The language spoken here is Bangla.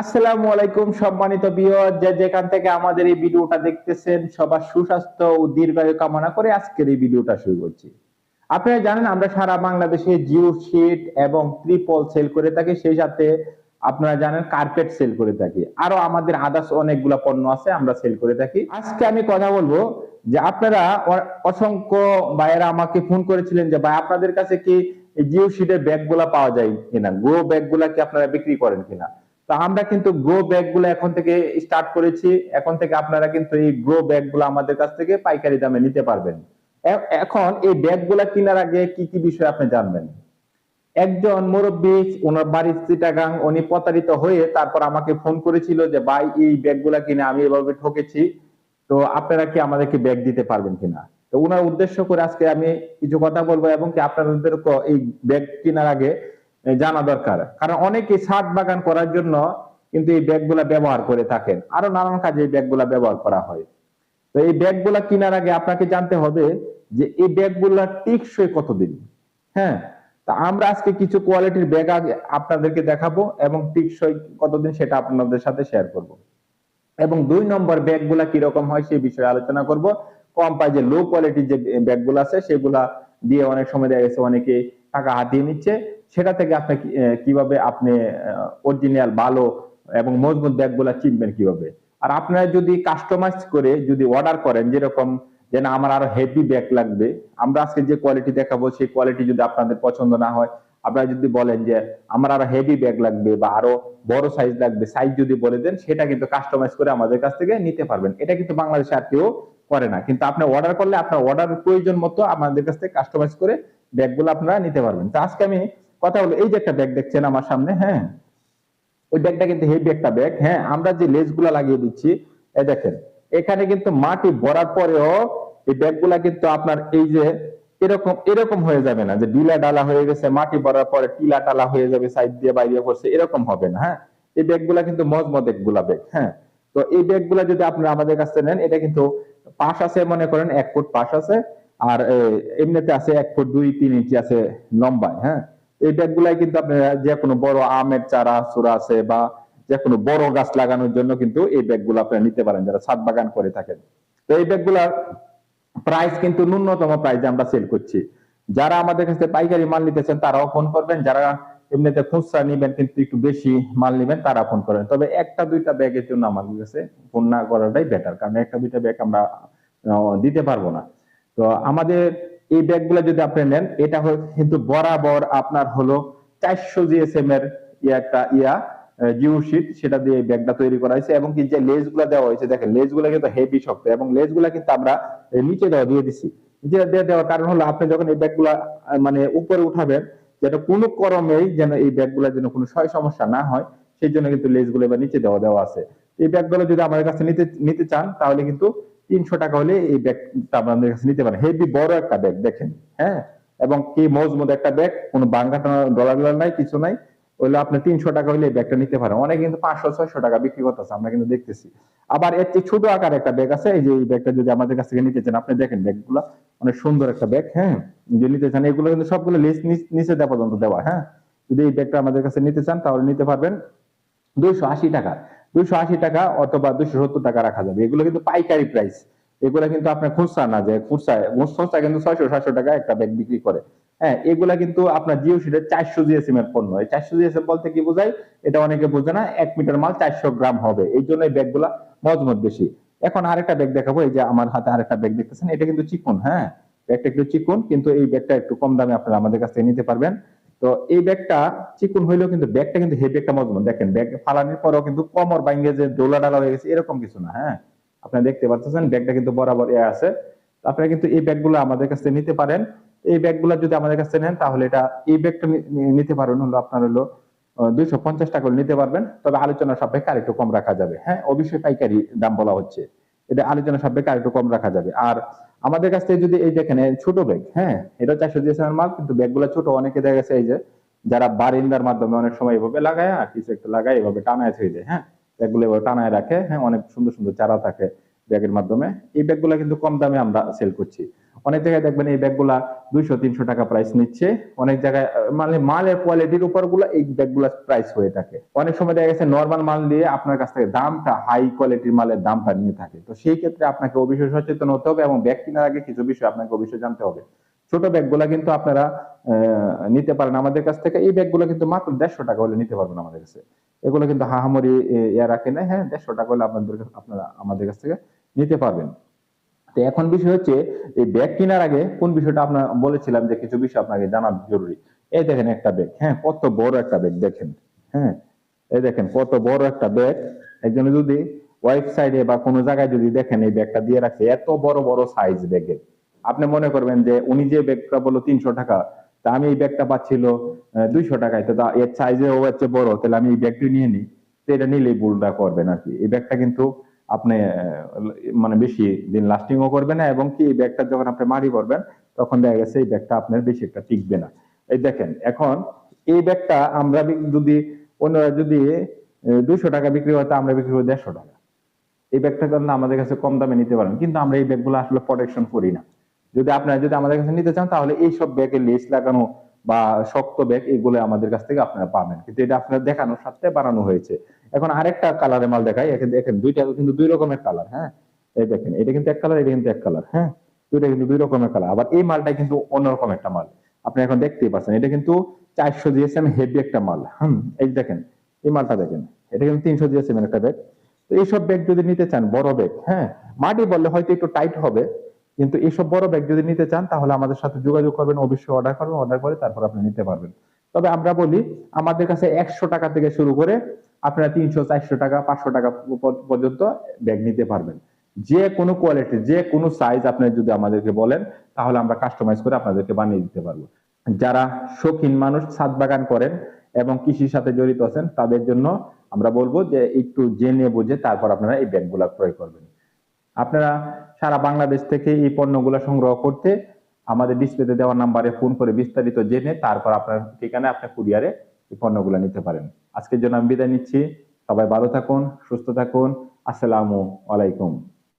আসসালামু আলাইকুম সম্মানিত যে যেখান থেকে আমাদের এই ভিডিওটা দেখতেছেন, সবার সুস্বাস্থ্য ও দীর্ঘায়ু কামনা করে আজকের এই ভিডিওটা শুরু করছি। আপনারা জানেন আমরা সারা বাংলাদেশে জিও শিট এবং ত্রিপল সেল করে থাকি, সেই সাথে আপনারা জানেন কার্পেট সেল করে থাকি। আরও আমাদের আদার্স অনেকগুলা পণ্য আছে, আমরা সেল করে থাকি। আজকে আমি কথা বলব যে আপনারা অসংখ্য ভাইয়েরা আমাকে ফোন করেছিলেন যে, ভাই, আপনাদের কাছে কি জিও শিটের ব্যাগগুলা পাওয়া যায় কিনা? গ্রো ব্যাগগুলা কি আপনারা বিক্রি করেন কিনা? তো আমরা কিন্তু গ্রো ব্যাগগুলো এখন থেকে স্টার্ট করেছি। এখন থেকে আপনারা কিন্তু এই গ্রো ব্যাগগুলো আমাদের কাছ থেকে পাইকারি দামে নিতে পারবেন। এখন এই ব্যাগগুলা কেনার আগে কি কি বিষয় আপনি জানবেন? একজন মুরব্বী, ওনার বাড়ির চিটাগাং, উনি প্রতারিত হয়ে তারপর আমাকে ফোন করেছিল যে, ভাই, এই ব্যাগগুলা কিনে আমি এভাবে ঠকেছি, তো আপনারা কি আমাদেরকে ব্যাগ দিতে পারবেন কিনা? তো ওনার উদ্দেশ্য করে আজকে আমি কিছু কথা বলব এবং কি আপনাদের এই ব্যাগ কেনার আগে জানা দরকার। কারণ অনেকে ছাদ বাগান করার জন্য কিন্তু এই ব্যাগগুলা ব্যবহার করে থাকেন। আরও নানান কাজে এই ব্যাগগুলা ব্যবহার করা হয়। তো এই ব্যাগগুলা কেনার আগে আপনাকে জানতে হবে যে এই ব্যাগগুলা টিকসই কতদিন? হ্যাঁ? তা আমরা আজকে কিছু কোয়ালিটির ব্যাগ আপনাদেরকে দেখাবো এবং টিকসই কতদিন সেটা আপনাদের সাথে শেয়ার করব। এবং দুই নম্বর ব্যাগগুলা কীরকম হয় সেই বিষয়ে আলোচনা করব। কম যে লো কোয়ালিটির যে ব্যাগগুলো আছে সেগুলা দিয়ে অনেক সময় দেখা গেছে অনেকে টাকা হাতিয়ে নিচ্ছে। সেটা থেকে আপনি কীভাবে আপনি অরিজিনাল ভালো এবং মজবুত ব্যাগগুলা চিনবেন কীভাবে? আর আপনারা যদি কাস্টমাইজ করে যদি অর্ডার করেন, যেরকম যে না, আমার আরও হেভি ব্যাগ লাগবে, আমরা আজকে যে কোয়ালিটি দেখাবো, সেই কোয়ালিটি যদি আপনাদের পছন্দ না হয়, আপনারা যদি বলেন যে আমার আরও হেভি ব্যাগ লাগবে বা আরও বড় সাইজ লাগবে সাইজ যদি বলে দেন, সেটা কিন্তু কাস্টমাইজ করে আমাদের কাছ থেকে নিতে পারবেন। এটা কিন্তু বাংলাদেশে আর কেউ করে না। কিন্তু আপনি অর্ডার করলে আপনার অর্ডার প্রয়োজন মতো আমাদের কাছ থেকে কাস্টমাইজ করে ব্যাগগুলো আপনারা নিতে পারবেন। তো আজকে আমি কথা বলি এই যে একটা ব্যাগ দেখছেন আমার সামনে হ্যাঁ? ওই ব্যাগটা কিন্তু হেভি একটা ব্যাগ হ্যাঁ? আমরা যে লেসগুলা লাগিয়ে দিচ্ছি, এই দেখেন, এখানে কিন্তু মাটি ভরার পরেও এই ব্যাগগুলা কিন্তু আপনার এই যে এরকম এরকম হয়ে যাবে না, যে ডিলা ডালা হয়ে গেছে, মাটি ভরার পরে টিলা টালা হয়ে যাবে সাইড দিয়ে বাইরে পড়ছে, এরকম হবে না হ্যাঁ? এই ব্যাগগুলা কিন্তু মজমতগুলা ব্যাগ হ্যাঁ? তো এই ব্যাগগুলা যদি আপনারা আমাদের কাছে নেন, এটা কিন্তু পাশ আছে মনে করেন, এক ফুট পাশ আছে, আর এমনিতে আছে এক ফুট দুই, তিন ইঞ্চি আছে লম্বায় হ্যাঁ? এই ব্যাগগুলাই কিন্তু যে কোনো বড় আমের চারা, চূড়া আছে বা যে কোনো বড় গাছ লাগানোর জন্য কিন্তু এই ব্যাগগুলো আপনারা নিতে পারেন যারা ছাদ বাগান করে থাকেন। তো এই ব্যাগগুলার প্রাইস কিন্তু ন্যূনতম প্রাইসে আমরা সেল করছি। যারা আমাদের কাছে পাইকারি মাল নিতেছেন, তারাও ফোন করবেন। যারা এমনিতে খুচরা নিবেন কিন্তু একটু বেশি মাল নিবেন তারা ফোন করেন। তবে একটা, দুইটা ব্যাগের জন্য আমাদের কাছে ফোন না করাটাই বেটার কারণ একটা, দুইটা ব্যাগ আমরা দিতে পারব না। তো আমাদের এই ব্যাগগুলো যদি আপনি নেন, এটা কিন্তু বরাবর আপনার হলো চারশো জিএসএম এর একটা ইয়া সেটা দিয়ে ব্যাগটা তৈরি করা হয়েছে এবং দেওয়া হয়েছে, দেখেন কিন্তু হেভি শক্ত এবং কিন্তু আমরা নিচে দেওয়া দিয়ে দিছি। নিচে দেওয়ার কারণ হলো আপনি যখন এই ব্যাগগুলা মানে উপরে উঠাবেন যেটা কোনো করমেই যেন এই ব্যাগগুলা যেন কোনো ক্ষয় সমস্যা না হয়, সেই জন্য কিন্তু লেজগুলো এবার নিচে দেওয়া দেওয়া আছে। এই ব্যাগগুলো যদি আমাদের কাছে নিতে নিতে চান, তাহলে কিন্তু তিনশো টাকা হলে এই ব্যাগটা আপনাদের কাছে নিতে পারেন হেভি বড় একটা ব্যাগ দেখেন হ্যাঁ? এবং কি মজবুত একটা ব্যাগ কোনো বাঙ্গাটা ডলার ডলার নাই, কিছু নাই। ওইলে আপনি তিনশো টাকা হলে এই ব্যাগটা নিতে পারেন। অনেক কিন্তু পাঁচশো, ছয়শো টাকা বিক্রি করতেছে, আমরা কিন্তু দেখতেছি। আবার এর চেয়ে ছোট আকার একটা ব্যাগ আছে, এই যে এই ব্যাগটা যদি আমাদের কাছ থেকে নিতে চান, আপনি দেখেন ব্যাগগুলো অনেক সুন্দর একটা ব্যাগ হ্যাঁ? যে নিতে চান, এগুলো কিন্তু সবগুলো লিস্ট নিচে দেওয়া পর্যন্ত দেওয়া হ্যাঁ? যদি এই ব্যাগটা আমাদের কাছে নিতে চান, তাহলে নিতে পারবেন দুইশো আশি টাকা। দুইশো আশি টাকা অথবা দুইশো সত্তর টাকা রাখা যাবে। এগুলো কিন্তু পাইকারি প্রাইস এগুলা কিন্তু আপনার খুচরা না যে খুচরা। খুচরা কিন্তু ছয়শো, সাতশো টাকা একটা ব্যাগ বিক্রি করে। হ্যাঁ এগুলা কিন্তু আপনার জিও সিটের চারশো জিএসএম এর পণ্য। এই চারশো জিএসএম বলতে কি বোঝায়? এটা অনেকে বোঝে না, এক মিটার মাল চারশো গ্রাম হবে। এই জন্য এই ব্যাগগুলা মজবুত বেশি। এখন আরেকটা ব্যাগ দেখাবো। এই যে আমার হাতে আরেকটা ব্যাগ দেখতেছেন, এটা কিন্তু চিকন হ্যাঁ? ব্যাগটা একটু চিকন, কিন্তু এই ব্যাগটা একটু কম দামে আপনারা আমাদের কাছ থেকে নিতে পারবেন। তো এই ব্যাগটা চিকুন হইলেও কিন্তু ব্যাগটা কিন্তু হেভি একটা মজবুত। দেখেন ব্যাগ ফালানির পরেও কিন্তু কমর বাইঙ্গে যে ডোলা ডালা হয়ে গেছে, এরকম কিছু না হ্যাঁ? আপনারা দেখতে পাচ্ছেন ব্যাগটা কিন্তু বরাবর এ আছে। আপনারা কিন্তু এই ব্যাগগুলো আমাদের কাছ নিতে পারেন। এই ব্যাগগুলো যদি আমাদের কাছ নেন, তাহলে এটা এই ব্যাগটা নিতে পারবেন। হলো আপনার হলো দুইশো পঞ্চাশ টাকা নিতে পারবেন। তবে আলোচনা সাপেক্ষে আরেকটু কম রাখা যাবে হ্যাঁ? অবশ্যই পাইকারি দাম বলা হচ্ছে। এটা আলোচনা সাপেক্ষে আরেকটু কম রাখা যাবে। আর আমাদের কাছ যদি এই দেখেন ছোট ব্যাগ হ্যাঁ এটা চারশো জিএসএম মাল কিন্তু ব্যাগগুলো ছোট, অনেকে দেখা গেছে এই যে যারা বারিন্দার মাধ্যমে অনেক সময় এভাবে লাগায় আর কিছু একটা লাগায়, এভাবে টানায় ছেড়ে যায় হ্যাঁ ব্যাগগুলো এভাবে টানায় রাখে হ্যাঁ অনেক সুন্দর সুন্দর চারা থাকে ব্যাগের মাধ্যমে। এই ব্যাগগুলো কিন্তু কম দামে আমরা সেল করছি। অনেক জায়গায় দেখবেন এই ব্যাগগুলা দুইশো, তিনশো টাকা প্রাইস নিচ্ছে। অনেক জায়গায় মানে মালের কোয়ালিটির উপরগুলো এই ব্যাগগুলা প্রাইস হয়ে থাকে। অনেক সময় দেখা গেছে নর্মাল মাল দিয়ে আপনার কাছ থেকে দামটা হাই কোয়ালিটির মালের দামটা নিয়ে থাকে। তো সেই ক্ষেত্রে আপনাকে অবশ্যই সচেতন হতে হবে এবং ব্যাগ কেনার আগে কিছু বিষয় আপনাকে অবশ্যই জানতে হবে। ছোট ব্যাগগুলা কিন্তু আপনারা নিতে পারেন আমাদের কাছ থেকে। এই ব্যাগগুলো কিন্তু মাত্র দেড়শো টাকা হলে নিতে পারবেন আমাদের কাছে। এগুলো কিন্তু হাহামরি ইয়া রাখে না হ্যাঁ দেড়শো টাকা হলে আপনাদের, আপনারা আমাদের কাছ থেকে নিতে পারবেন। তো এখন বিষয় হচ্ছে, এই ব্যাগ কেনার আগে কোন বিষয়টা আপনার বলেছিলাম যে কিছু বিষয় আপনাকে জানা জরুরি? এই দেখেন একটা ব্যাগ হ্যাঁ কত বড় একটা ব্যাগ দেখেন হ্যাঁ এই দেখেন কত বড় একটা ব্যাগ একজনে যদি ওয়েবসাইটে বা কোনো জায়গায় যদি দেখেন এই ব্যাগটা দিয়ে রাখছে, এত বড় বড় সাইজ ব্যাগের আপনি মনে করবেন যে উনি যে ব্যাগটা বলল তিনশো টাকা, তা আমি এই ব্যাগটা পাচ্ছিল দুইশো টাকায়, তো এর সাইজে ও হচ্ছে বড়, তাহলে আমি এই ব্যাগটি নিয়ে নিই, তো এটা নিলেই ভুলটা করবেন আর কি। এই ব্যাগটা কিন্তু আপনি মানে বেশি দিন লাস্টিংও করবে না এবং কি এই ব্যাগটা যখন আপনি মারি করবেন তখন দেখা গেছে এই ব্যাগটা আপনার বেশি একটা টিকবে না। এই দেখেন, এখন এই ব্যাগটা আমরা যদি অন্যরা যদি দুইশো টাকা বিক্রি হয়, তা আমরা বিক্রি করি দেড়শো টাকা। এই ব্যাগটা কিন্তু আমাদের কাছে কম দামে নিতে পারেন, কিন্তু আমরা এই ব্যাগগুলো আসলে প্রোটেকশন করি না। যদি আপনারা যদি আমাদের কাছে নিতে চান, তাহলে এই সব ব্যাগের লেস লাগানো বা শক্ত ব্যাগ এগুলো আমাদের কাছ থেকে আপনারা পাবেন। কিন্তু এটা আপনার দেখানোর সাথে বানানো হয়েছে। এখন আরেকটা কালারের মাল দেখাই। এখানে দেখেন, দুইটা কিন্তু দুই রকমের কালার হ্যাঁ? এই দেখেন, এটা কিন্তু এক কালার এটা কিন্তু এক কালার হ্যাঁ? দুইটা কিন্তু দুই রকমের কালার আবার এই মালটা কিন্তু অন্যরকম একটা মাল। আপনি এখন দেখতেই পাচ্ছেন, এটা কিন্তু চারশো জিএসএম হেভি একটা মাল। হুম, এই দেখেন, এই মালটা দেখেন, এটা কিন্তু তিনশো জিএসএম একটা ব্যাগ তো এইসব ব্যাগ যদি নিতে চান, বড় ব্যাগ হ্যাঁ? মাটি বললে হয়তো একটু টাইট হবে। কিন্তু এইসব বড় ব্যাগ যদি নিতে চান, তাহলে আমাদের সাথে যোগাযোগ করবেন, অবশ্যই অর্ডার করবেন অর্ডার করে তারপর আপনি নিতে পারবেন। তবে আমরা বলি, আমাদের কাছে একশো টাকা থেকে শুরু করে আপনারা তিনশো, চারশো টাকা, পাঁচশো টাকা পর্যন্ত ব্যাগ নিতে পারবেন। যে কোনো কোয়ালিটি যে কোনো সাইজ আপনি যদি আমাদেরকে বলেন, তাহলে আমরা কাস্টমাইজ করে আপনাদেরকে বানিয়ে দিতে পারব। যারা শৌখিন মানুষ, ছাদ বাগান করেন এবং কৃষির সাথে জড়িত আছেন, তাদের জন্য আমরা বলব যে একটু জেনে বুঝে তারপর আপনারা এই ব্যাগগুলা ক্রয় করবেন। আপনারা সারা বাংলাদেশ থেকে এই পণ্যগুলো সংগ্রহ করতে আমাদের ডিসপ্লেতে দেওয়ার নাম্বারে ফোন করে বিস্তারিত জেনে তারপর আপনার ঠিকানায় আপনার কুরিয়ারে এই পণ্যগুলো নিতে পারেন। আজকের জন্য আমি বিদায় নিচ্ছি। সবাই ভালো থাকুন, সুস্থ থাকুন। আসসালামু আলাইকুম।